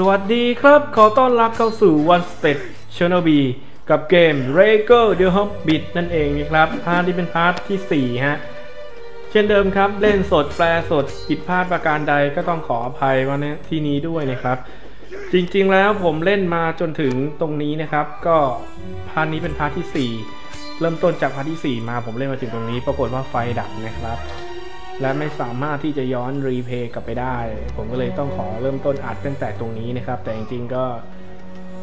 สวัสดีครับ ขอต้อนรับเข้าสู่ One Step Channel B กับเกม r e g o The Hobbit นั่นเองนะครับพาร์ทที่เป็นพาร์ทที่ 4 ฮะ เช่นเดิมครับ เล่นสดแปลสดผิดพลาดประการใดก็ต้องขออภัยวันนี้ที่นี้ด้วยนะครับ จริงๆแล้วผมเล่นมาจนถึงตรงนี้นะครับ ก็พาร์ทนี้เป็นพาร์ทที่ 4 เริ่มต้นจากพาร์ทที่ 4 มาผมเล่นมาถึงตรงนี้ ปรากฏว่าไฟดับนะครับ และไม่สามารถที่จะย้อนรีเพย์กลับไปได้ ผมก็เลยต้องขอเริ่มต้นอัดตั้งแต่ตรงนี้นะครับ แต่จริงๆก็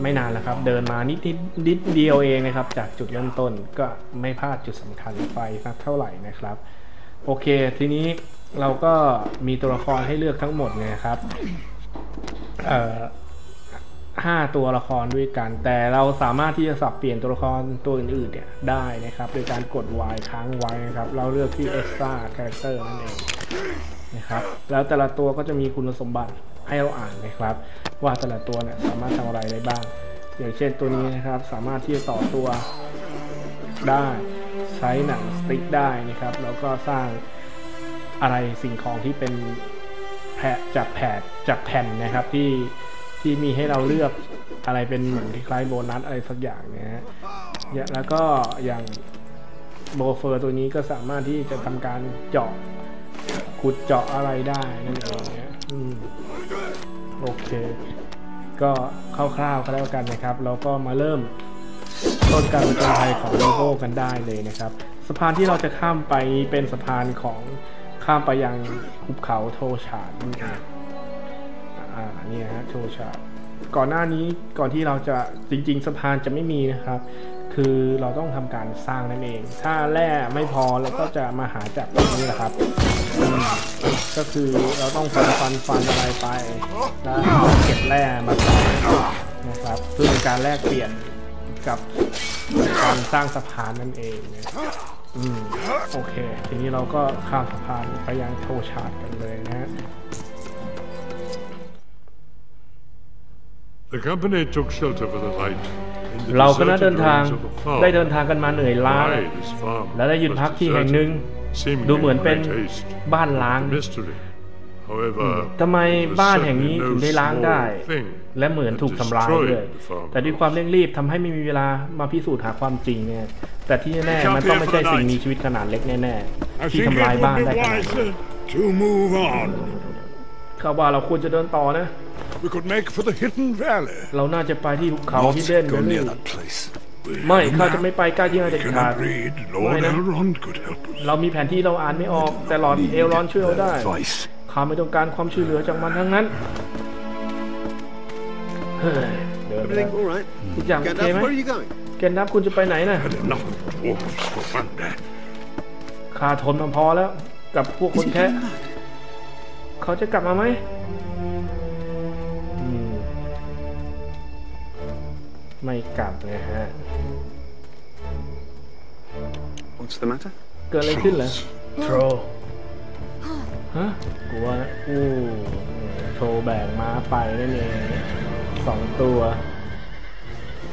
ไม่นานแล้วครับ เดินมานิดนิดเดียวเองนะครับ จากจุดเริ่มต้นก็ไม่พลาดจุดสำคัญไฟสักเท่าไหร่นะครับ โอเค ทีนี้เราก็มีตัวละครให้เลือกทั้งหมดนี่ยครับ เอ่อ ห้าตัวละครด้วยกัน แต่เราสามารถที่จะสับเปลี่ยนตัวละครตัวอื่นๆเนี่ยได้นะครับ โดยการกด Y ค้างไว้นะครับ เราเลือกที่ Extra Character นั่นเองนะครับ แล้วแต่ละตัวก็จะมีคุณสมบัติให้เราอ่านนะครับ ว่าแต่ละตัวเนี่ยสามารถทำอะไรได้บ้าง อย่างเช่นตัวนี้นะครับ สามารถที่จะต่อตัวได้ใช้หนังสติ๊กได้นะครับ แล้วก็สร้างอะไรสิ่งของที่เป็นแผะจากแผดจากแผ่นนะครับที่ ที่มีให้เราเลือกอะไรเป็นเหมือนคล้ายโบนัสอะไรสักอย่างนะฮะเนี่ยแล้วก็อย่างโบเฟอร์ตัวนี้ก็สามารถที่จะทำการเจาะขุดเจาะอะไรได้นั่นเองเนี่ยโอเค ก็คร่าวๆก็แล้วกันนะครับแล้วก็มาเริ่มต้นการประจนภัยของโลโก้กันได้เลยนะครับ สะพานที่เราจะข้ามไปเป็นสะพานของข้ามไปยังหุบเขาโทชาดนั่นเอง เนี่ยฮะโทชาก่อนหน้านี้ก่อนที่เราจะจริง ๆสะพานจะไม่มีนะครับ คือเราต้องทำการสร้างนั่นเอง ถ้าแร่ไม่พอเราก็จะมาหาจากตรงนี้แหละครับ ก็คือเราต้องฟันฟันฟันอะไรไปแล้วเก็บแร่มาใส่นะครับเพื่อเป็นการแลกเปลี่ยนกับการสร้างสะพานนั่นเองอืมโอเค ทีนี้เราก็ข้ามสะพานไปยังโทชาร์ดกันเลยนะ เราก็น่า deserted เดินทาง ruins of a farm. ได้เดินทางกันมาเหนื่อยล้า Why this farm และได้หยุด was พักที่แห่งหนึ่ง deserted, seemed ดูเหมือนเป็น great haste. บ้านล้าง A mystery. However, ทำไม it was บ้านแห่ง certainly นี้ no ถึงได้ล้างได้ small thing และเหมือนถูกทำลาย that ด้วย destroyed the farm แต่ด้วยความเร่งรีบทำให้ไม่มีเวลามาพิสูจน์หาความจริงเนี่ยแต่ที่แน่ๆมันต้องไม่ใช่สิ่งมีชีวิตขนาดเล็กแน่ๆ I ที่ think ทำลาย it บ้าน would ได้ be ขนาดนี้ wiser to move on. เขาว่าเราควรจะเดินต่อนะ We could make for the hidden valley. เราน่าจะไปที่ภูเขาที่ Not เด่น go นะ near that place. We ไม่ have a ข้าจะ map. ไม่ไปใกล้ที่นั่น We เด็ดขาด cannot read. Why Lord not? Elrond could help us. เรามีแผนที่เราอ่านไม่ออก แต่หลอดเอลรอนช่วยเราได้ Advice. ข้าไม่ต้องการความช่วยเหลือจากมันทั้งนั้นเฮ้ยเดินไปแล้ว Everything all right? ทุกอย่างโอเค Gandalf, ไหม where are you going? แกนดับคุณจะไปไหนน่ะ Had enough of dwarves for one day. ข้าทนมาพอแล้ว กับพวกคนแค่เขาจะกลับมาไหม ไม่กลับนะฮะ What's the matter? เกิดอะไรขึ้นเหรอโทรฮะกลัวนะอู้โทรแบกม้าไปนั่นเองสองตัว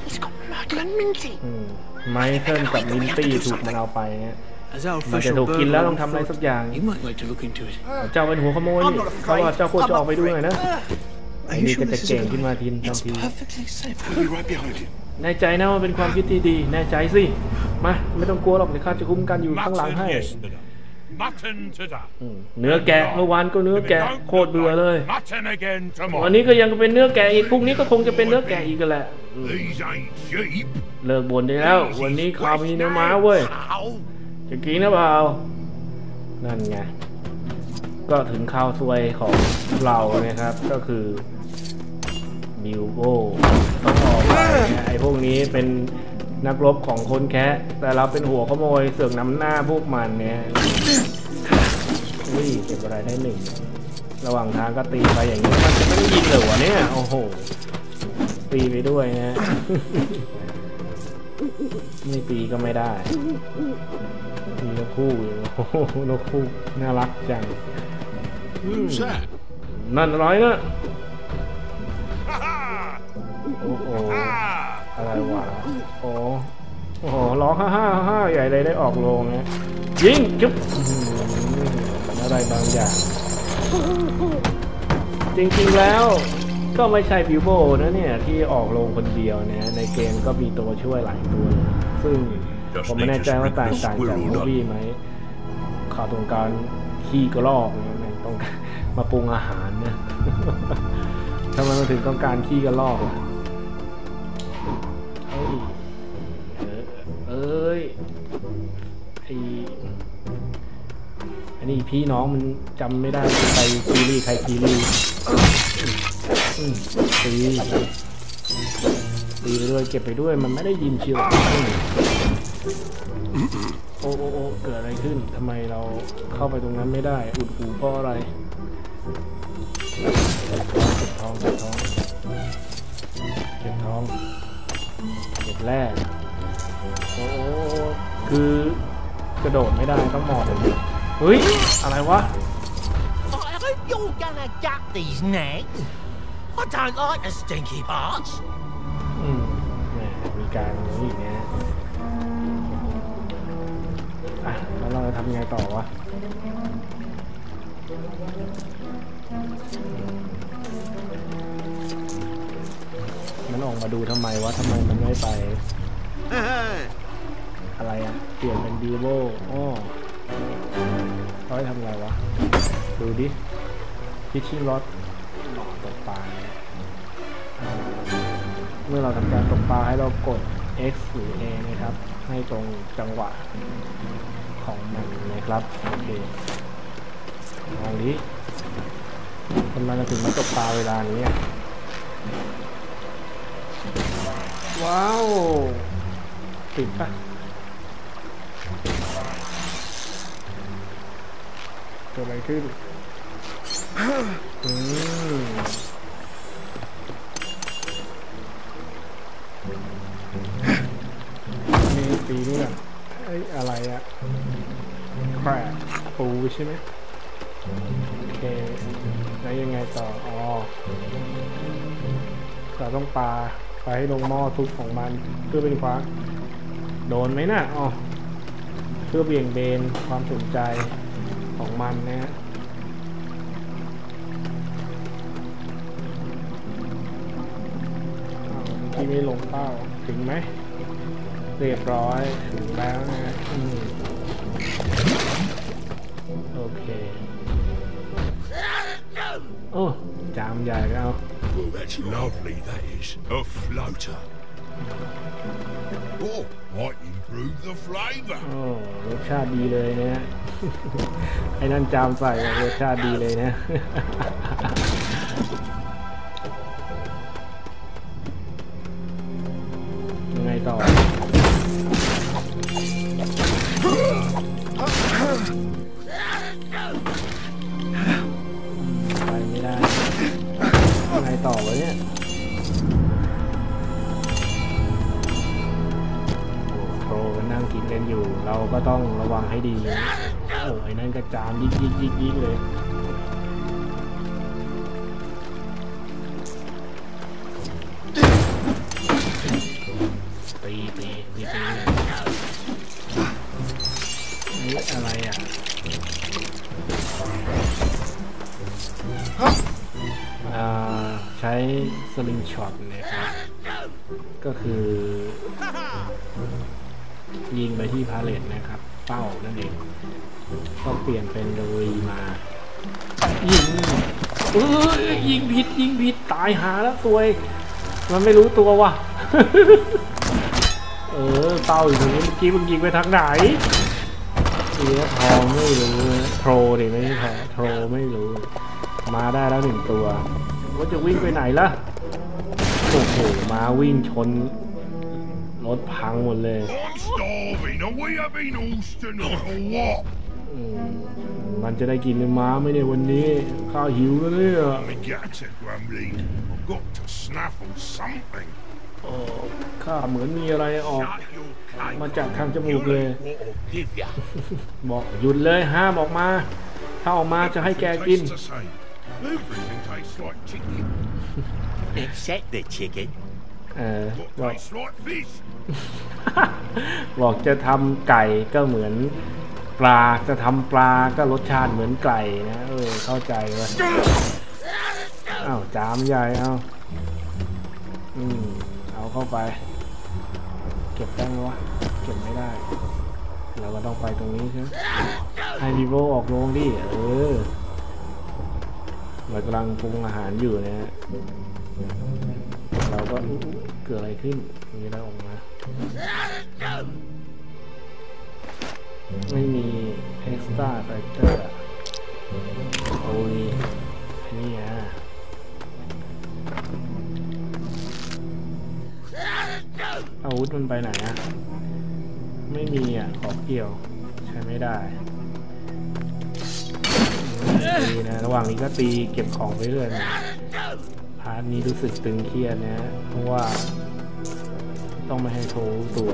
He's got Myrtle and Minty. อืมไมเคิลกับมินตี้ถูกมันเอาไปเนี่ย As our มันจะ official ถูกกินแล้ว burglar ต้องทำอะไรสักอย่าง you might like to look into it. เจ้าเป็นหัวขโมยนี่เขาว่าเจ้าควรจะออกไปด้วยนะไอ้นี่ก็จะเก่งขึ้นมาทีนทัน It's ที perfectly safe. We'll be right behind you. แน่ใจนะว่าเป็นความคิดที่ดี แน่ใจสิ มา ไม่ต้องกลัวหรอกเดี๋ยวข้าจะคุ้มกันอยู่ข้างหลังให้ Mutton today. อืมเนื้อแกะเมื่อวานก็เนื้อแกะโคตรเบื่อเลย Mutton again วัน tomorrow. นี้ก็ยังเป็นเนื้อแกะอีกพรุ่งนี้ก็คงจะเป็นเนื้อแกะอีกกันแหละอืม These ain't sheep. เลิกบ่นได้แล้ว วันนี้ข้าวมีเนื้อม้าเว้ย Ow. จะกินหรือเปล่านั่นไงก็ถึงข้าวซวยของเรานะครับก็คือ บิวโบต้องออกไปนะไอ้พวกนี้เป็นนักรบของคนแคะแต่เราเป็นหัวขโมยเสือกนำหน้าพวกมันเนี่ยอุ้ยเก็บอะไรได้หนึ่ง ระหว่างทางก็ตีไปอย่างนี้มันจะไม่ได้ยิงเลยวะเนี่ย โอ้โห ตีไปด้วยนะ ไม่ตีก็ไม่ได้มีนกคู่อยู่โอ้โหนกคู่น่ารักจัง Who's that? นั่นอะไรนะ อะไรวะโอ้โอ้โหร้องฮ่าฮ่าฮ่าใหญ่เลยได้ออกโรงนะยิงจุ๊บอื้อหืออะไรบางอย่าง จริงๆแล้วก็ไม่ใช่บิวโบนะเนี่ย ที่ออกลงคนเดียวเนี่ยในเกมก็มีตัวช่วยหลายตัวเลยซึ่งผมไม่แน่ใจว่าต่างต่างจากมูฟี่ไหมเขาต้องการขี้กระรอกเนี่ยแม่งต้องการมาปรุงอาหารเนี่ยทำไมมันถึงต้องการขี้กระรอกล่ะ เออเอ้ยไออันนี้พี่น้องมันจำไม่ได้ใครคีรีใครคีรีตีตีไปด้วยเก็บไปด้วยมันไม่ได้ยินเชียวโอ้โอ้โอ้เกิดอะไรขึ้นทำไมเราเข้าไปตรงนั้นไม่ได้ อุดหูเพราะอะไรเก็บทองเก็บทองเก็บทอง เก็บแร่โอ้โอ้คือกระโดดไม่ได้ต้องมองแบบนี้เฮ้ย อะไรวะ I hope you're gonna gut these nags. I don't like the stinky parts. อืมแหมมีการอย่างนี้อีกนะอะแล้วเราจะทำยังไงต่อวะ ออกมาดูทำไมวะทำไมมันไม่ไป อะไรอะเปลี่ยนเป็นดีโวอ้อเขาให้ทำอะไรวะ ดูดิพิชชิ่งรถหลอดตกปลาเมื่อเราทำการตกปลาให้เรากด X หรือ A นะครับ ให้ตรงจังหวะของมันนะครับโอเคลองดิทำไมเราถึงมาตกปลาเวลานี้ ว้าว ติดปะเกิดอะไรขึ้นอืมนี่ปีนี่แบบเอ้อะไรอะแครบปูใช่ไหมโอเค แล้วยังไงต่อ อ๋อเราต้องปลา ไปให้ลงหม้อทุบของมันเพื่อเป็นคว้าโดนไหมน่ะอ๋อเพื่อเบี่ยงเบนความสนใจของมันนะฮะที่ไม่ลงเป้าถึงไหม เรียบร้อยถึงแล้วนะฮะอืมโอเค โอ้ จามใหญ่แล้ว Well, that's lovely, that is. A floater. Oh, might improve the flavour. โอ้รสชาติดีเลยนะฮ ะ ไอ้นั่นจามใส่บอกรสชาติดีเลยนะ ก็ต้องระวังให้ดีโอ้ยนั่นกระจามยิกยิกยิกยิกเลยตีตีตีตีนี่อะไรอะอ่าใช้สลิงช็อตนะครับ ก็คือ ยิงไปที่พาเลตนะครับ เป้านั่นเองก็เปลี่ยนเป็นรีมายิงเอ้ยยิงผิดยิงผิดตายหาแล้วตัวยมันไม่รู้ตัวว่ะเออเป้าอยู่ตรงนี้เมื่อกี้มึงยิงไปทางไหนเสียทองไม่รู้นะโทรดิไม่ใช่ทอโทรไม่รู้ มาได้แล้วหนึ่งตัวว่าจะวิ่งไปไหนล่ะโอ้โหมาวิ่งชน รถพังหมดเลย I'm starving. Are we having Alston or what? อืมมันจะได้กินในม้าไหมเนี่ยวันนี้ ข้าวหิวแล้วเนี่ย My guts are grumbling. I've got to snaffle something. โอ้ข้าเหมือนมีอะไรออก Shut your cake. มาจากทางจมูก You'll เลย eat what I'll give ya. บอกหยุดเลยห้ามออกมา ถ้าออกมาจะให้แกกิน Tastes the same. Everything tastes like chicken. Except the chicken. เออบอกบอกจะทำไก่ก็เหมือนปลาจะทำปลาก็รสชาติเหมือนไก่นะ เออ เข้าใจว่าอ้าวจามใหญ่เอาอืมเอาเข้าไป เก็บได้ไหมวะ เก็บไม่ได้ เราก็ต้องไปตรงนี้ใช่ไหมให้วีโวออกโรงดิ เออเรากำลังปรุงอาหารอยู่นะฮะ เราก็เกิดอะไรขึ้นมีอะไรออกมาไม่มี extra character โอ้ยนี่อะอาวุธมันไปไหนอะ ไม่มีอะ ขอเกี่ยว ใช้ไม่ได้ตีนะ ระหว่างนี้ก็ตีเก็บของไปเรื่อยนะ พาร์ทนี้รู้สึกตึงเครียดนะเพราะว่าต้องไม่ให้โทรรู้ตัว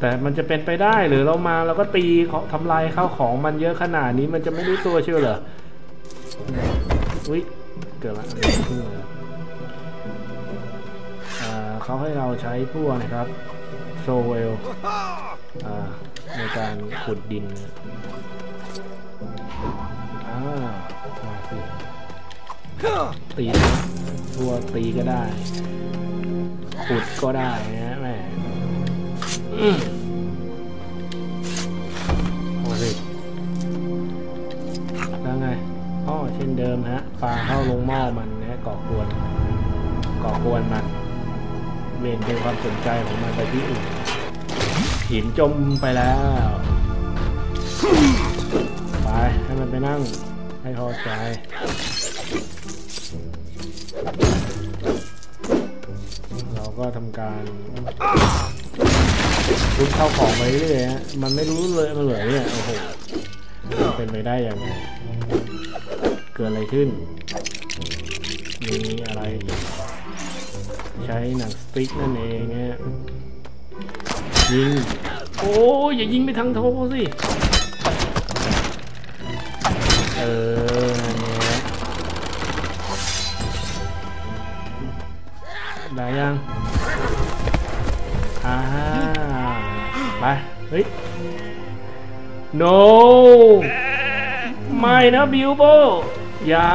แต่มันจะเป็นไปได้หรือเรามาเราก็ตีเขาทำลายข้าวของมันเยอะขนาดนี้มันจะไม่รู้ตัวเชื่อเหรออุ้ยเกิดอะไรขึ้นเขาให้เราใช้พวกนะครับโซเวลในการขุดดินอ่ามาสิ ตีนะพวตีก็ได้ ขุดก็ได้นะแมอืมเอาสิแล้วไงอ๋อเช่นเดิมฮะปลาเข้าลงหม้อมันนะก่อกวนก่อกวนมันเวนเป็นความสนใจของมันไปที่อื่นหินจมไปแล้ว ไป ให้มันไปนั่ง ให้พอใจ ก็ทำการรุดเข้าของไปเรื่อยๆฮะมันไม่รู้เลยมันเหลือเนี่ยโอ้โหมันเป็นไปได้ยังไงเกิดอะไรขึ้น มีอะไร ใช้หนังสติ๊กนั่นเองฮะยิง โอ้ยอย่ายิงไปทางโทสิ เออนั่นแหละได้ยัง เฮ้ย no ไม่นะบิวโบอย่า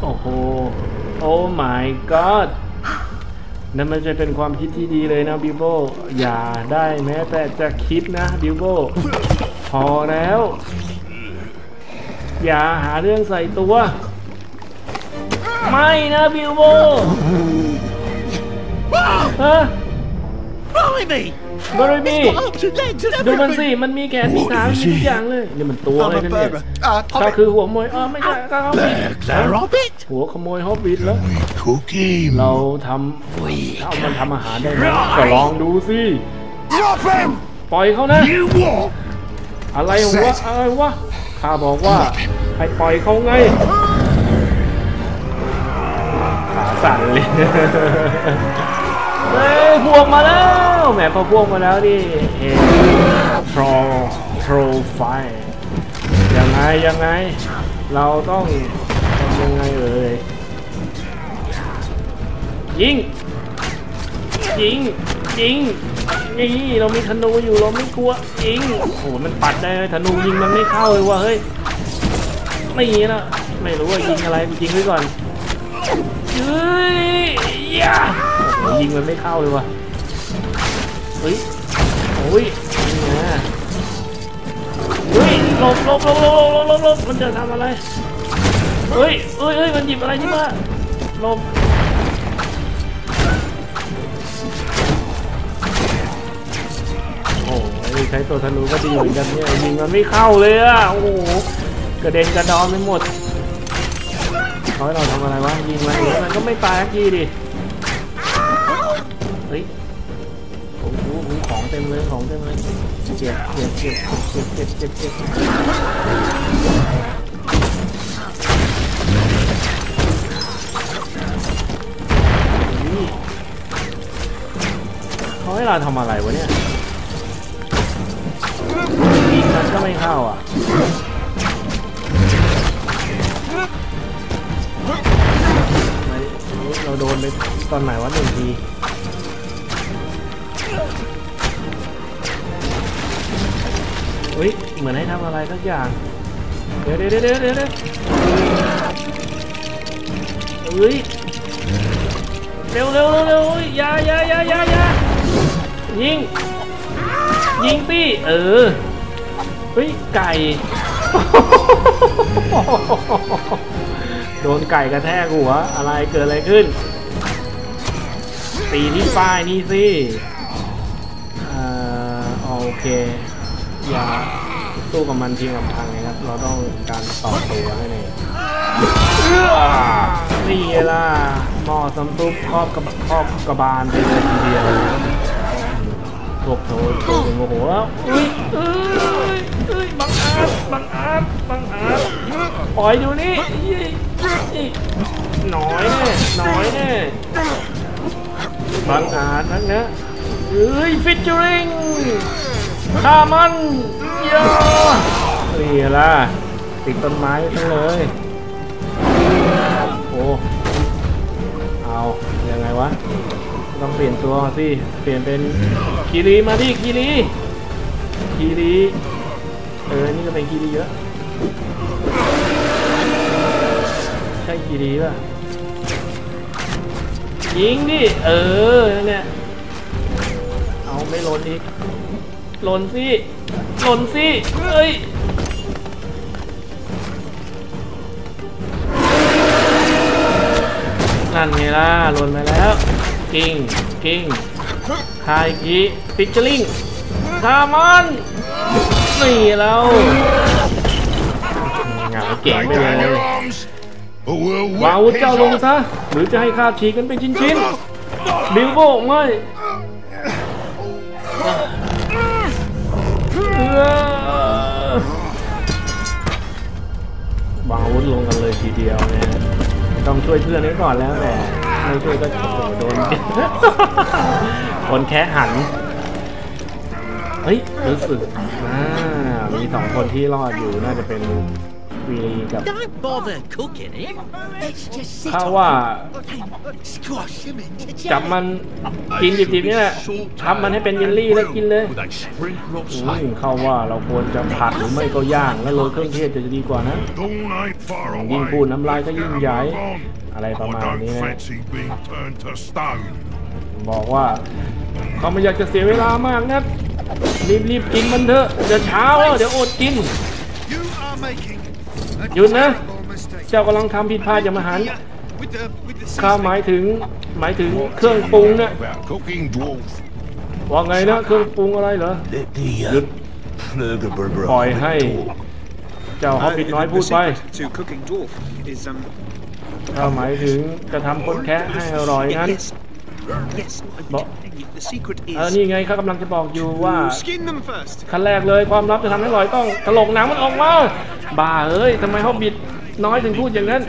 โอ้โห โอ้ my god นั่นมันจะเป็นความคิดที่ดีเลยนะบิวโบอย่าได้แม้แต่จะคิดนะบิวโบพอแล้ว อย่าหาเรื่องใส่ตัว ไม่นะบิวโบฮะ Blimey! บริมี Arms and legs and ดูมันสิ everything! มันมีแขนมีขามีทุกอย่างเลยนี่มันตัวอะไร I'm กั a นเนี่ย bird. Uh, ก็ Hobbit. คือหัวขโมยอ๋อไม่ใช่ก็เขาบิด Burglar Hobbit! หัวขโมยฮอบบิทแล้ว We cook him. เราทำเอามันทำอาหารได้ไหมก็ลองดูสิ Drop him! ปล่อยเขานะ You what? อะไรหัวอะไรวะข้าบอกว่าให้ปล่อยเขาไงขาสั่นเลย เฮ้ยพวกมาแล้วแหมพอพวกมาแล้วดิเฮ้ทรอทรอไฟยังไงยังไง เราต้องทำยังไงเอ่ยยิง ยิง ยิง นี่เรามีธนูอยู่เราไม่กลัว ยิง โอ้โหมันปัดได้ธนูยิงมันไม่เข้าเลยว่ะเฮ้ย ไม่ยิงนะไม่รู้ว่ายิงอะไรยิงไว้ก่อนเฮ้ย ยิงมันไม่เข้าเลยว่ะเฮ้ยโอ้ยนี่นะเฮ้ยหลบหลบหลบหลบหลบหลบหลบมันจะทำอะไรเฮ้ยเฮ้ยเฮ้ยมันหยิบอะไรที่มาหลบโอ้ยใช้ตัวธนูก็ดีเหมือนกันเนี่ยยิงมันไม่เข้าเลยอะโอ้โหกระเด็นกระดอนไปหมดเขาให้เราทำอะไรวะยิงมันมันก็ไม่ตายสักทีดิ เฮ้ยผอ้ผมของเต็มเลยของเต็มเลยเจ็บเจ็บเจ็บเจ็บเจ็บเจ็บเจ็บเขาให้เราทำอะไรวะเนี่ยยิงมันก็ไม่เข้าอะเราโดนไปตอนไหนวะหนึ่งที ฮ้ย เหมือนให้ทำอะไรสักอย่าง เดี๋ยวเดี๋ยวเดี๋ยวเดี๋ยวเดี๋ยวเอเอ้ย เร็วเร็วเร็วเร็วอย่ายายายายายิง ยิงสิเออ เฮ้ย ไก่ โดนไก่กระแทกหัว อะไรเกิดอะไรขึ้น ตีที่ป้ายนี่สิเอ่อโอเค อย่าสู้กับมันเพียงลำพังนะครับ เราต้องการต่อตัวนั่นเองเอื้อนี่ล่ะหม้อสำซุปครอบกับครอบกระบาลไปเลยทีเดียวพวกโถโถโมโหแล้วอุ้ยเอ้ยเอ้ยบังอาจบังอาจบังอาจปล่อยอยู่นี่หน่อยแน่หน่อยแน่บังอาจนักนะเอ้ยฟิชเจอริง ฆ่ามันเย่านี่ล่ะติดต้นไม้ทั้งเลย โอ้ เอายังไงวะ ต้องเปลี่ยนตัวสิ เปลี่ยนเป็นคีรีมาดิคีรีคีรีเออ นี่ก็เป็นคีรีเยอะ ใช่คีรีป่ะ ยิงดิ เออนั่นเนี่ยเอาไม่ล่นอีก หล่นสิหล่นสิเอ้ยนั่นไงล่ะหล่นมาแล้ว กิ้งกิ้งคายกีฟิชเชอร์ลิงคามันนี่แล้วงานเก่ง Lay ไปเล down ย your arms, or we'll วางอาวุธ whip เจ้า his ลง off. ซะหรือจะให้ข้าฉีกกันเป็นชิ้นๆบิลโบไม่ วางอาวุธลงกันเลยทีเดียวเนี่ยต้องช่วยเพื่อนไว้ก่อนแล้วแหละไม่ช่วยก็โอ้โดนคนแค่หัน เฮ้ยรู้สึกอ่ามีสองคนที่รอดอยู่น่าจะเป็น วีรีกับ Don't bother cooking it. Let's just sit ถ้า on ว่า squash him into จับมันกินดิบๆนี่แหละทำมันให้เป็นเยลลี่แล้วกินเลย With a sprinkle of อื salt. มเข้าว่าเราควรจะผัดหรือไม่ก็ย่างแล้วโรยเครื่องเทศจะดีกว่านะ Dawn ain't far ยิ่ง away. พูดน้ำลายก็ยิ่งใหญ่ Get a move on. อะไรประมาณ I นี้ don't นะ fancy being turned to stone. บอกว่าเขาไม่อยากจะเสียเวลามากนะรีบๆกินมันเถอะเดี๋ยวเช้าแล้วเดี๋ยวอดกิน หยุดนะ terrible mistake. เจ้ากำลังทำผิดพลาดอย่างมหันต์ With the with the ข้าหมายถึงหมายถึงเครื่องปรุงนะ About cooking dwarf. ว่าไงนะเครื่องปรุงอะไรเหรอ Let the Good. uh, Flurgerberger ปล่อยให้ เจ้าฮอบบิทน้อยพูดไป to cooking dwarf is um ถ้าหมายถึงจะทำคนแคะให้อร่อยงั้น yes yes I'm But- telling you, the secret เออ is นี่ไงเขากำลังจะบอกอยู่ว่า to skin them first. ขั้นแรกเลยความลับจะทำให้อร่อยต้องถลกหนังมันออกมา บ้าเอ้ยทำไมฮอบบิทน้อยถึงพูดอย่างนั้น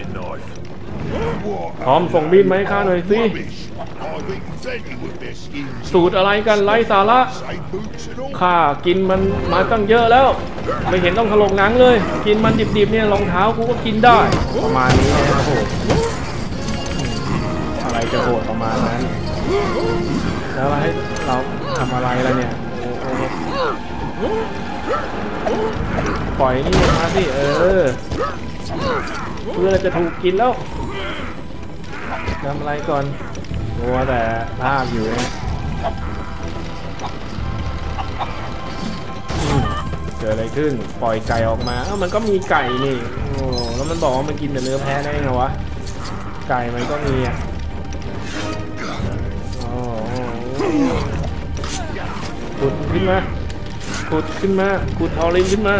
พร้อมส่งมีดมาให้ข้าหน่อยสิสูตรอะไรกันไร้สาระข้ากินมันมาตั้งเยอะแล้ว ไม่เห็นต้องถลกหนังเลย กินมันดิบๆเนี่ยรองเท้ากูก็กินได้ ประมาณนี้นะโหอะไรจะโหดประมาณนั้น แล้วให้เราทำอะไรล่ะเนี่ย ปล่อยนี่มาสิเออเพื่อจะถูกกินแล้วทำอะไรก่อนมัวแต่ลากอยู่นะเกิดอะไรขึ้น ปล่อยไก่ออกมาเอ้ามันก็มีไก่นี่โอ้แล้วมันบอกว่ามันกินแต่เนื้อแพ้ได้ไงวะ ไก่มันก็มีอะโอ้โหขุดขึ้นมา ขุดขึ้นมาขุดเอาลินขึ้นมา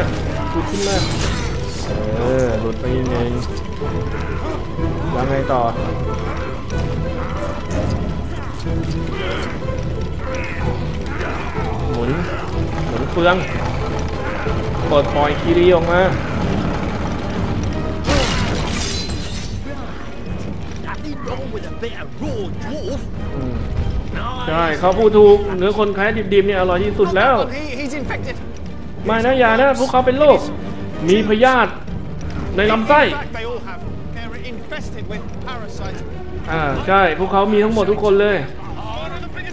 ขุดขึ้นมาเออหลุดไปยังไงแล้วไงต่อหมุนหมุนเฟืองเปิดปล่อยคีรีออกมา Nothing wrong with a bit of raw dwarf. อืมใช่เขาพูดถูกเนื้อคนแค่ดิบๆเนี่ยอร่อยที่สุดแล้ว He, he's infected. ไม่นะอย่านะพวกเขาเป็นโรคมีพยาธิในลำไส้อ่าใช่พวกเขามีทั้งหมดทุกคนเลย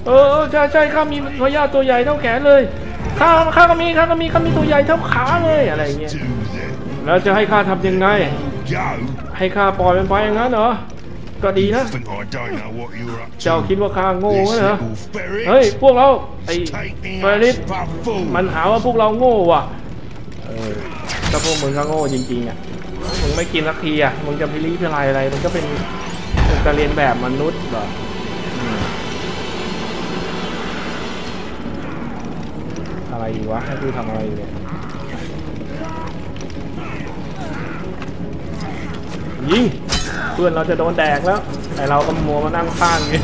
เออใช่ใช่ข้ามีพยาธิตัวใหญ่เท่าแขนเลยข้าข้าก็มีข้าก็มีข้ามีตัวใหญ่เท่าขาเลยอะไรเงี้ยแล้วจะให้ข้าทำยังไง ให้ข้าปล่อยมันไปอย่างนั้นเหรอ ก็ดีนะ Think I don't know what you're up to. เจ้าคิดว่าข้าโง่ This เหรอ little ferret เฮ้ย พวกเรา ไอ้ taking เฟรริส us for fool. มันหาว่าพวกเราโง่ว่ะ เออถ้าพวกมึงก็โง่จริงๆอะ มึงไม่กินสักทีอะ มึงจะพิลีพิไลอะไร มันก็เป็นเป็นการเรียนแบบมนุษย์เหรออืมอะไรอีกวะ ให้กูทำอะไรอยู่เนี่ยยิง เพื่อนเราจะโดนแดกแล้ว แต่เราก็มัวมานั่งข้างนี่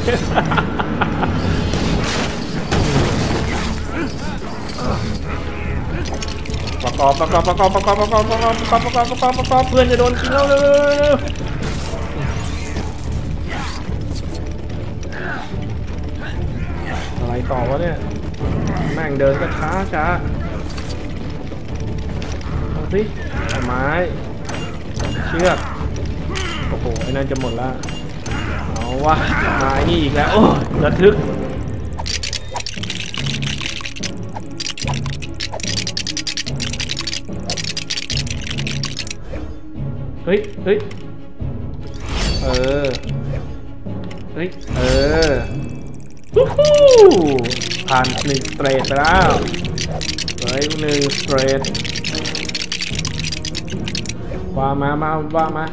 ประกอบประกอบประกอบประกอบประกอบประกอบประกอบประกอบประกอบประกอบเพื่อนจะโดนกินแล้วเร็วอะไรต่อวะเนี่ยแม่งเดินก็ช้าช้าเอาสิไม้เชือก โอ้โหไอ้นั่นจะหมดละเอาวะมาไอ้นี่อีกแล้วโอ้ยระทึกเฮ้ยเฮ้ยเออเฮ้ยเออวู้ฮู้ผ่านหนึ่งสเตรทไปแล้วเฮ้ยหนึ่งสเตรทว่ามามาว่ามา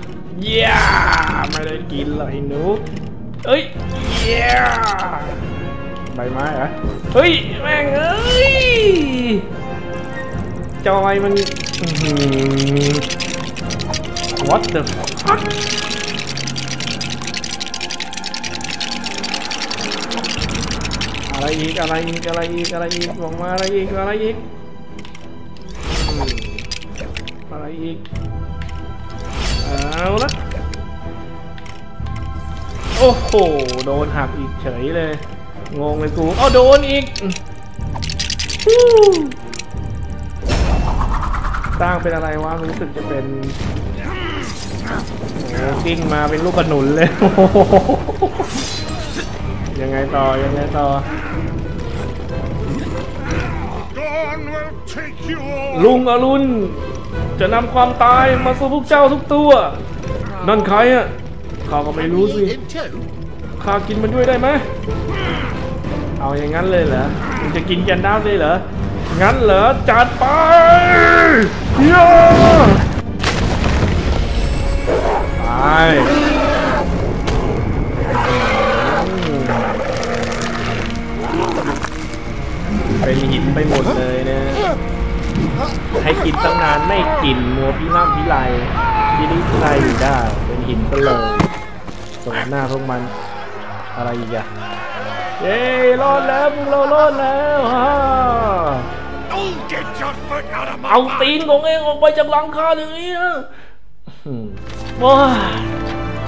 Yeah Mày đây kìa lại nữa ấy Yeah. Bay máy hả? ấy Mang ơi. Trời mình What the fuck? Ở đây giết, ở đây giết, ở đây giết, ở đây giết Vòng ma เอาละโอ้โห โดนหักอีกเฉยเลย งงเลยกูเอาโดนอีก สร้างเป็นอะไรวะ รู้สึกจะเป็นโอ้กิ้งมาเป็นลูกกระหนุนเลย ยังไงต่อ ยังไงต่อ ลุงอรุณจะนำความตายมาสู่พวกเจ้าทุกตัว นั่นใครอะข้าก็ไม่รู้สิ Eat him too. ข้ากินมันด้วยได้ไหมเอาอย่างนั้นเลยเหรอมึงจะกินแกนด้าเลยเหรองั้นเหรอจัดไปย่าไปเป็นหินไปหมดเลยนะให้กินตั้งนานไม่กินมัวพิล่ำพิไล พิลิพิไลอยู่ได้ เป็นหินก็เลยส่วนหน้าพวกมัน อะไรอีกอะเย้รอดแล้วพวกเรารอดแล้วฮ่า Oh, get your foot out of my เอา mouth. ตีนของเองออกไปจากหลังคาเดี๋ยวนี้นะอืมว้า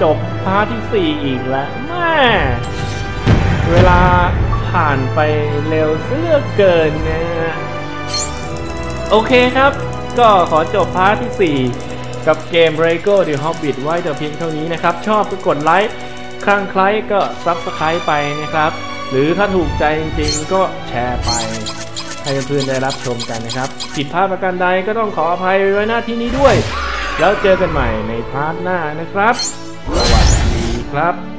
จบพาร์ทที่สี่อีกแล้วแม่เวลาผ่านไปเร็วเสือเกินนะฮะโอเคครับ ก็ขอจบพาร์ทที่ 4 กับเกม r e g o The Hobbit ไว้แต่เพียงเท่านี้นะครับ ชอบก็กดไลค์ครั้งใครก็ Subscribe ไปนะครับ หรือถ้าถูกใจจริงๆ ก็แชร์ไป ให้เพื่อนๆได้รับชมกันนะครับ ผิดพลาดประการใดก็ต้องขออภัยไว้หน้าที่นี้ด้วย แล้วเจอกันใหม่ในพาร์ทหน้านะครับสวัสดีครับ